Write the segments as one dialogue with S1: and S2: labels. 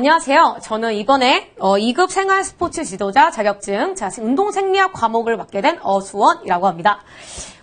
S1: 안녕하세요. 저는 이번에 어, 2급 생활 스포츠 지도자 자격증, 자, 운동 생리학 과목을 맡게 된 어수원이라고 합니다.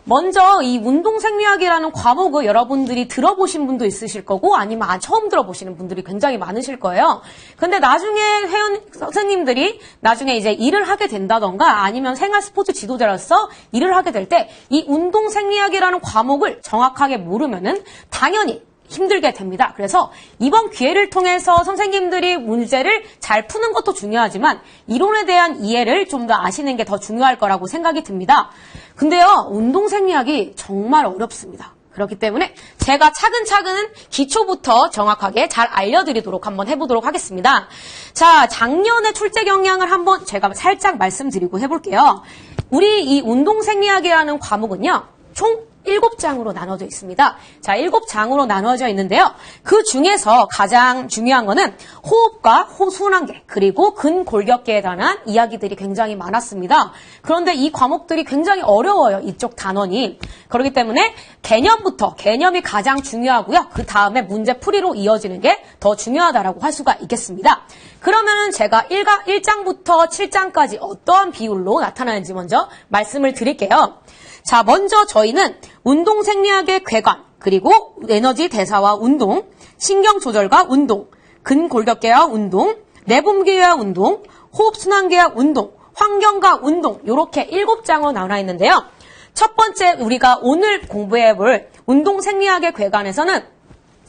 S1: 먼저 이 운동 생리학이라는 과목을 여러분들이 들어보신 분도 있으실 거고 아니면 아, 처음 들어보시는 분들이 굉장히 많으실 거예요. 근데 나중에 회원 선생님들이 나중에 이제 일을 하게 된다던가 아니면 생활 스포츠 지도자로서 일을 하게 될 때 이 운동 생리학이라는 과목을 정확하게 모르면은 당연히 힘들게 됩니다. 그래서 이번 기회를 통해서 선생님들이 문제를 잘 푸는 것도 중요하지만 이론에 대한 이해를 좀 더 아시는 게 더 중요할 거라고 생각이 듭니다. 근데요, 운동 생리학이 정말 어렵습니다. 그렇기 때문에 제가 차근차근 기초부터 정확하게 잘 알려드리도록 한번 해보도록 하겠습니다. 자, 작년에 출제 경향을 한번 제가 살짝 말씀드리고 해볼게요. 우리 이 운동 생리학이라는 과목은요, 총 7장으로 나눠져 있습니다. 자, 7장으로 나눠져 있는데요. 그 중에서 가장 중요한 거는 호흡과 호순환계, 그리고 근골격계에 관한 이야기들이 굉장히 많았습니다. 그런데 이 과목들이 굉장히 어려워요. 이쪽 단원이. 그렇기 때문에 개념부터, 개념이 가장 중요하고요. 그 다음에 문제 풀이로 이어지는 게 더 중요하다라고 할 수가 있겠습니다. 그러면은 제가 1가, 1장부터 7장까지 어떠한 비율로 나타나는지 먼저 말씀을 드릴게요. 자, 먼저 저희는 운동 생리학의 궤관, 그리고 에너지 대사와 운동, 신경 조절과 운동, 근골격계와 운동, 내분비와 운동, 호흡순환계와 운동, 환경과 운동, 이렇게 일곱 장으로 나눠 있는데요. 첫 번째 우리가 오늘 공부해 볼 운동 생리학의 궤관에서는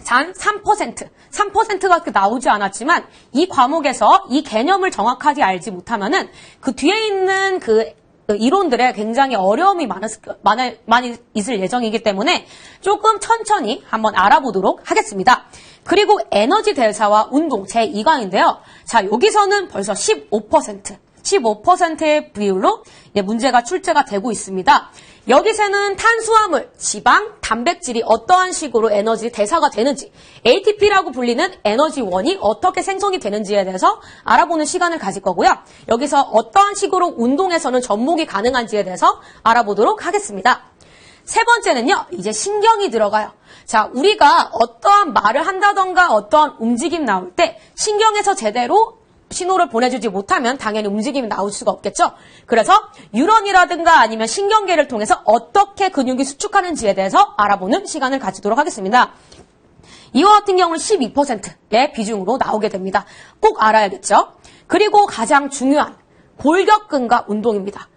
S1: 단 3%, 3%가 나오지 않았지만 이 과목에서 이 개념을 정확하게 알지 못하면은 그 뒤에 있는 그 이론들에 굉장히 어려움이 많았, 많을, 많이 있을 예정이기 때문에 조금 천천히 한번 알아보도록 하겠습니다. 그리고 에너지 대사와 운동 제2강인데요. 자, 여기서는 벌써 15%, 15%의 비율로 문제가 출제가 되고 있습니다. 여기서는 탄수화물, 지방, 단백질이 어떠한 식으로 에너지 대사가 되는지, ATP라고 불리는 에너지원이 어떻게 생성이 되는지에 대해서 알아보는 시간을 가질 거고요. 여기서 어떠한 식으로 운동에서는 접목이 가능한지에 대해서 알아보도록 하겠습니다. 세 번째는요, 이제 신경이 들어가요. 자, 우리가 어떠한 말을 한다던가 어떠한 움직임 나올 때 신경에서 제대로 신호를 보내주지 못하면 당연히 움직임이 나올 수가 없겠죠. 그래서 유런이라든가 아니면 신경계를 통해서 어떻게 근육이 수축하는지에 대해서 알아보는 시간을 가지도록 하겠습니다. 이와 같은 경우는 12%의 비중으로 나오게 됩니다. 꼭 알아야겠죠. 그리고 가장 중요한 골격근과 운동입니다.